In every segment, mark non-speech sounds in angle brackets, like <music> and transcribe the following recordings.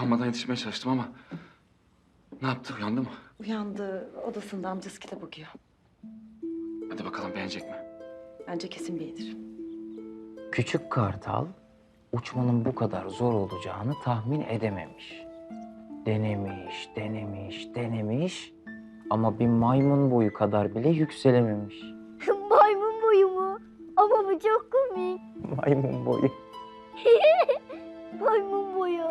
Uyanmadan yetişmeye çalıştım ama... Ne yaptı? Uyandı mı? Uyandı, odasında amcası kitap okuyor. Hadi bakalım beğenecek mi? Bence kesin beğenir. Küçük kartal uçmanın bu kadar zor olacağını tahmin edememiş. Denemiş, denemiş, denemiş ama bir maymun boyu kadar bile yükselememiş. <laughs> Maymun boyu mu? Ama bu çok komik. Maymun boyu. <laughs> Maymun boyu.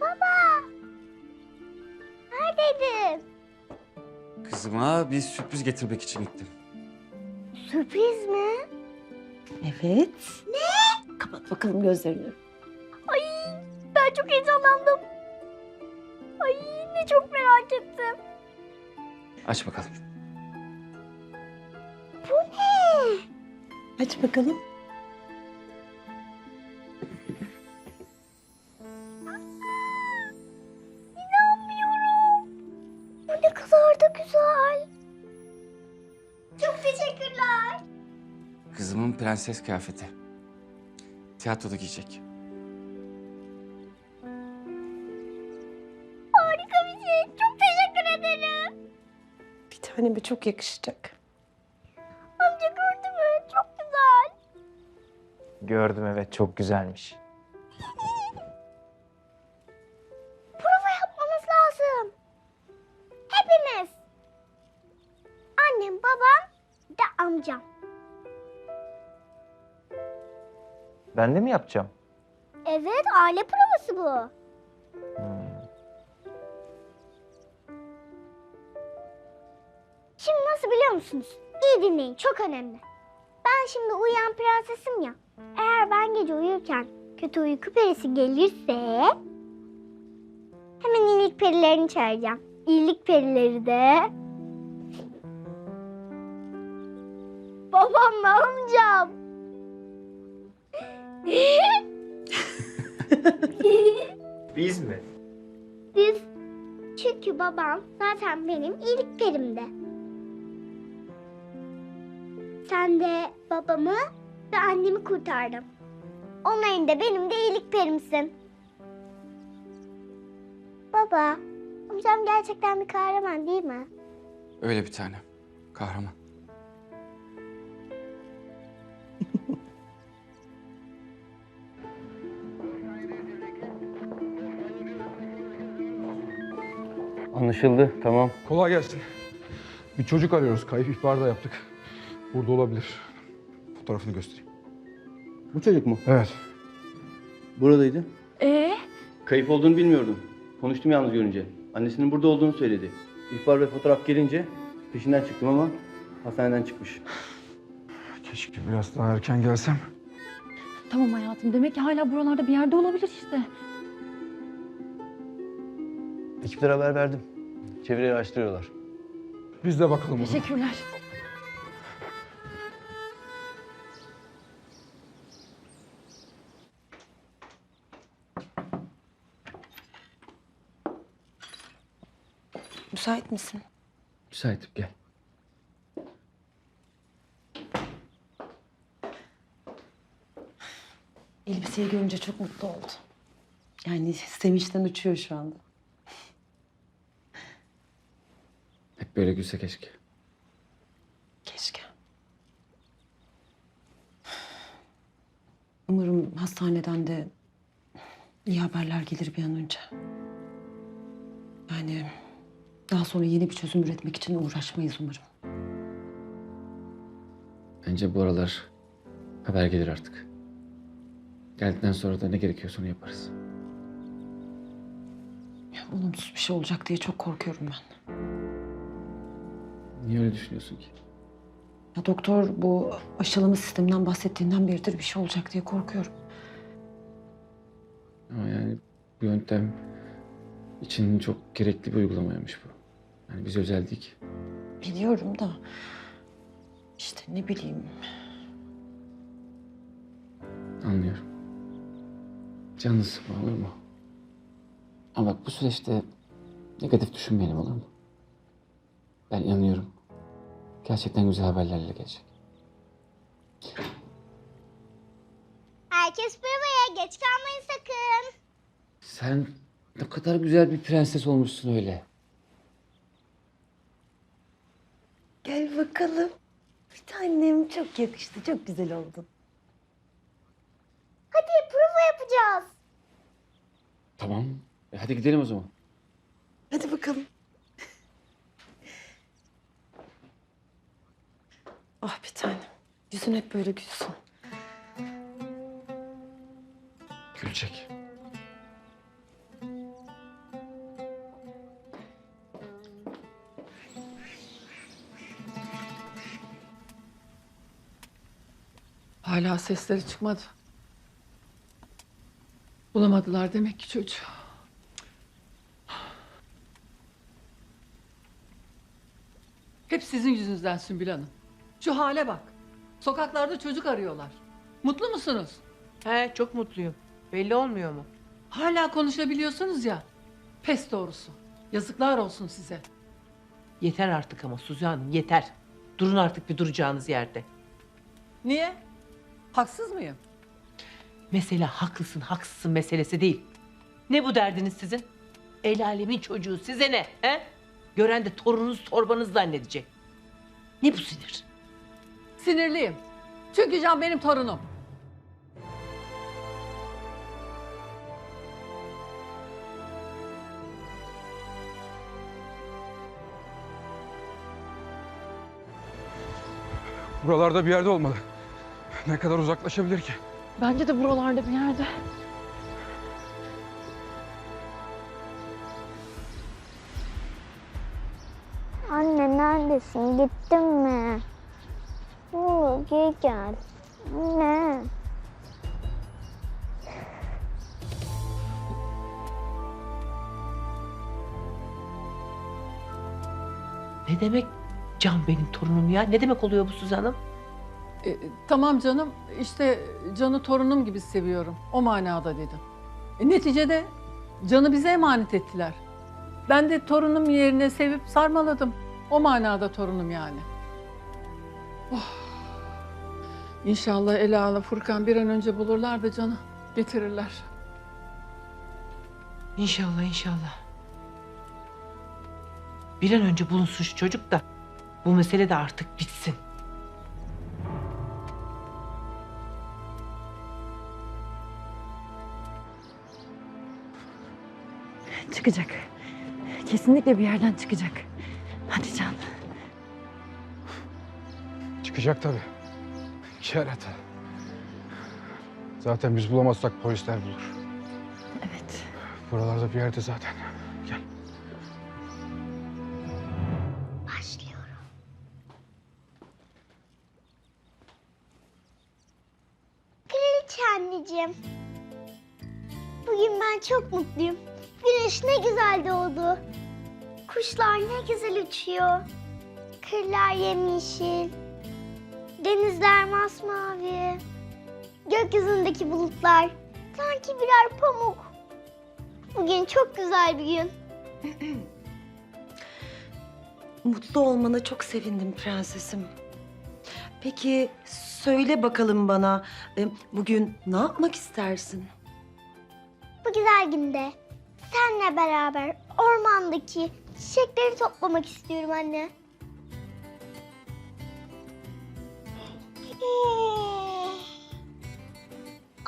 Baba! Neredeydin? Kızıma bir sürpriz getirmek için gittim. Sürpriz mi? Evet. Ne? Kapat bakalım gözlerini. Ay ben çok heyecanlandım. Ay ne çok merak ettim. Aç bakalım. Bu ne? Aç bakalım. Prenses kıyafeti. Tiyatroda giyecek. Harika bir şey. Çok teşekkür ederim. Bir tane bir çok yakışacak. Amca gördü mü? Çok güzel. Gördüm evet çok güzelmiş. Ben de mi yapacağım? Evet, aile provası bu. Hmm. Şimdi nasıl biliyor musunuz? İyi dinleyin, çok önemli. Ben şimdi uyuyan prensesim ya. Eğer ben gece uyurken kötü uyku perisi gelirse... Hemen iyilik perilerini çağıracağım. İyilik perileri de... Babamla amcam. Biz mi? Biz çünkü babam zaten benim iyilik perimde. Sen de babamı ve annemi kurtardın. Onların da benim de iyilik perimsin. Baba, amcam gerçekten bir kahraman değil mi? Öyle bir tane. Kahraman. Anlaşıldı tamam. Kolay gelsin. Bir çocuk arıyoruz. Kayıp ihbarı da yaptık. Burada olabilir. Fotoğrafını göstereyim. Bu çocuk mu? Evet. Buradaydı. Ee? Kayıp olduğunu bilmiyordum. Konuştum yalnız görünce. Annesinin burada olduğunu söyledi. İhbar ve fotoğraf gelince peşinden çıktım ama hastaneden çıkmış. Keşke biraz daha erken gelsem. Tamam hayatım. Demek ki hala buralarda bir yerde olabilir işte. Ekiplere haber verdim. Çevreyi araştırıyorlar. Biz de bakalım o zaman. Teşekkürler. Müsait misin? Müsaitim gel. Elbiseyi görünce çok mutlu oldu. Yani sevinçten uçuyor şu anda. Böyle gülse keşke. Keşke. Umarım hastaneden de iyi haberler gelir bir an önce. Yani daha sonra yeni bir çözüm üretmek için uğraşmayız umarım. Bence bu aralar haber gelir artık. Geldikten sonra da ne gerekiyorsa onu yaparız. Ya, olumsuz bir şey olacak diye çok korkuyorum ben. Niye öyle düşünüyorsun ki? Ya doktor bu aşılama sisteminden bahsettiğinden beridir bir şey olacak diye korkuyorum. Ama yani bu yöntem için çok gerekli bir uygulamaymış bu. Yani bize özel değil ki. Biliyorum da işte ne bileyim Anlıyorum. Canını sıkma olur mu? Ama bak bu süreçte negatif düşünmeyelim olur mu? Ben inanıyorum. Gerçekten güzel haberlerle gelecek. Her Herkes provaya geç kalmayın sakın. Sen ne kadar güzel bir prenses olmuşsun öyle. Gel bakalım. Bir tanem çok yakıştı. Çok güzel oldun. Hadi prova yapacağız. Tamam. E hadi gidelim o zaman. Hadi bakalım. Ah bir tanem. Yüzün hep böyle gülsün. Gülecek. Hala sesleri çıkmadı. Bulamadılar demek ki çocuğu. Hep sizin yüzünüzden Sümbül Hanım. Şu hale bak. Sokaklarda çocuk arıyorlar. Mutlu musunuz? He çok mutluyum. Belli olmuyor mu? Hala konuşabiliyorsunuz ya. Pes doğrusu. Yazıklar olsun size. Yeter artık ama Suzi Hanım yeter. Durun artık bir duracağınız yerde. Niye? Haksız mıyım? Mesele haklısın haksızsın meselesi değil. Ne bu derdiniz sizin? El alemin çocuğu size ne? He? Gören de torununuz torbanız zannedecek. Ne bu sinir? Sinirliyim. Çünkü Can benim torunum. Buralarda bir yerde olmalı. Ne kadar uzaklaşabilir ki? Bence de buralarda bir yerde. Anne neredesin? Gittin mi? Ne olur geri gel. Anne. Ne demek Can benim torunum ya? Ne demek oluyor bu Suzi Hanım? E, tamam canım. işte Can'ı torunum gibi seviyorum. O manada dedim. E, neticede Can'ı bize emanet ettiler. Ben de torunum yerine sevip sarmaladım. O manada torunum yani. Oh. İnşallah Ela Furkan bir an önce bulurlar da Can'ı getirirler. İnşallah inşallah. Bir an önce bulunsun şu çocuk da bu mesele de artık bitsin. Çıkacak. Kesinlikle bir yerden çıkacak. Hadi Can. Çıkacak tabii. Kerata. Zaten biz bulamazsak polisler bulur. Evet. Buralarda bir yerde zaten. Gel. Başlıyorum. Kraliçe anneciğim. Bugün ben çok mutluyum. Güneş ne güzel doğdu. Kuşlar ne güzel uçuyor. Kırlar yemyeşil. Denizler masmavi. Gökyüzündeki bulutlar sanki birer pamuk. Bugün çok güzel bir gün. <clears throat> Mutlu olmana çok sevindim prensesim. Peki söyle bakalım bana e, bugün ne yapmak istersin? Bu güzel günde senle beraber ormandaki çiçekleri toplamak istiyorum anne.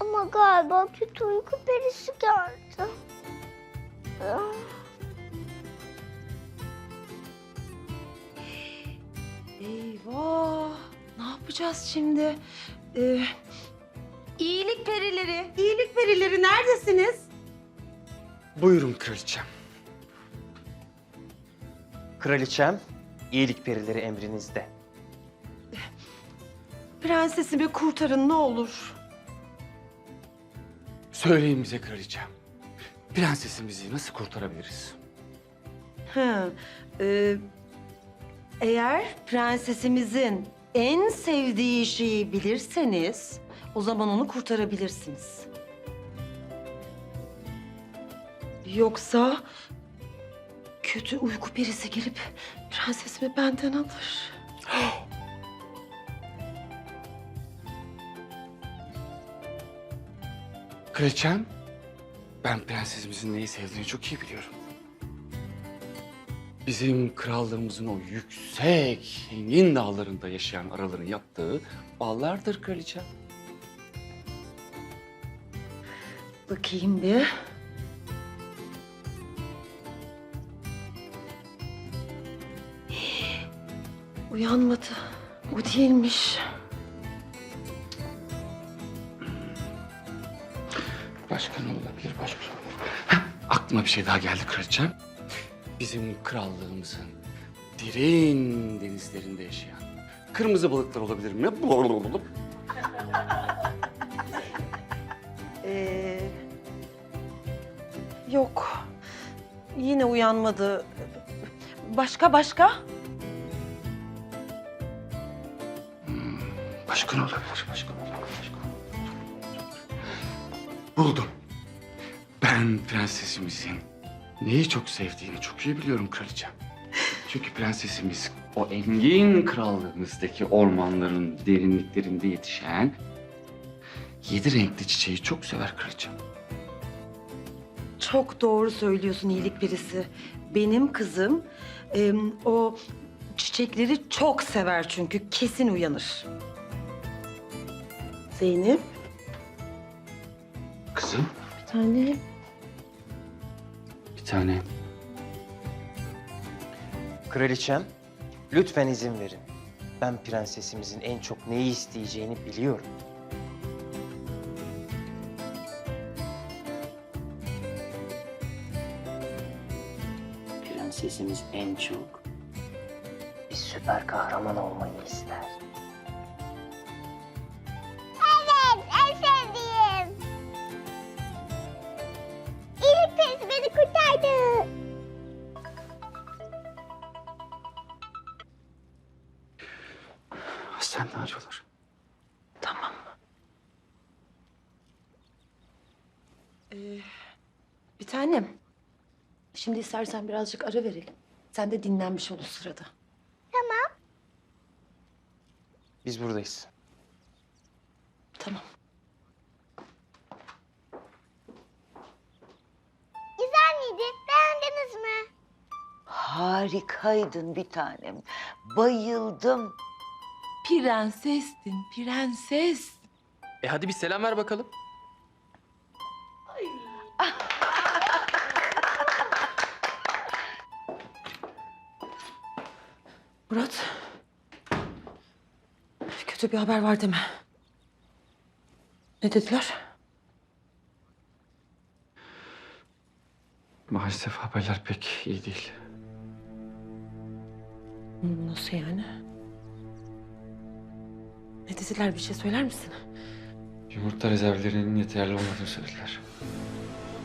Ama galiba kötü uyku perisi geldi. Eyvah! Ne yapacağız şimdi? Ee, iyilik perileri, iyilik perileri neredesiniz? Buyurun kraliçem. Kraliçem, iyilik perileri emrinizde. Prensesimi kurtarın ne olur. Söyleyin bize kraliçem. Prensesimizi nasıl kurtarabiliriz? Ha, e, eğer prensesimizin en sevdiği şeyi bilirseniz o zaman onu kurtarabilirsiniz. Yoksa kötü uyku perisi gelip prensesimi benden alır. <gasps> Kraliçem, ben prensesimizin neyi sevdiğini çok iyi biliyorum. Bizim krallığımızın o yüksek, engin dağlarında yaşayan araların yaptığı ballardır kraliçem. Bakayım bir. Uyanmadı. O değilmiş. Başka ne olabilir, başka ne olabilir? Heh, aklıma bir şey daha geldi kraliçem. Bizim krallığımızın derin denizlerinde yaşayan kırmızı balıklar olabilir mi? Ee, yok. Yine uyanmadı. Başka başka? Başka ne olabilir? Başka ne olabilir? Başka Buldum. Ben prensesimizin neyi çok sevdiğini çok iyi biliyorum kraliçem. Çünkü prensesimiz o engin krallığımızdaki ormanların derinliklerinde yetişen yedi renkli çiçeği çok sever kraliçem. Çok doğru söylüyorsun iyilik birisi. Benim kızım em, o çiçekleri çok sever çünkü kesin uyanır. Zeynep. Kızım Bir tane. bir tane Kraliçem, lütfen izin verin. Ben prensesimizin en çok neyi isteyeceğini biliyorum. Prensesimiz en çok bir süper kahraman olmayı ister. Kurtardı. hastaneden arıyorlar. Tamam. Ee, bir tanem. Şimdi istersen birazcık ara verelim. Sen de dinlenmiş ol o sırada. Biz buradayız. Tamam. Harikaydın bir tanem. Bayıldım. Prensestin, prenses. E hadi bir selam ver bakalım. Murat. Kötü bir haber var deme. Ne dediler? Maalesef haberler pek iyi değil. Nasıl yani? Ne dediler bir şey söyler misin? Yumurta rezervlerinin yeterli olmadığını söylediler.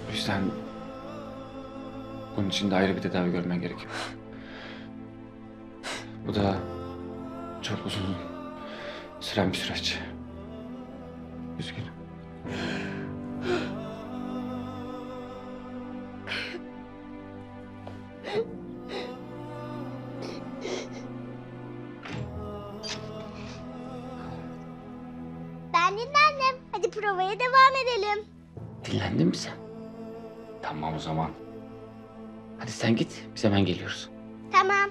O yüzden bunun için de ayrı bir tedavi görmen gerekiyor. Bu da çok uzun süren bir süreç. Üzgünüm. Ben dinlendim. Hadi provaya devam edelim. Dinlendin mi sen? Tamam o zaman. Hadi sen git, biz hemen geliyoruz. Tamam.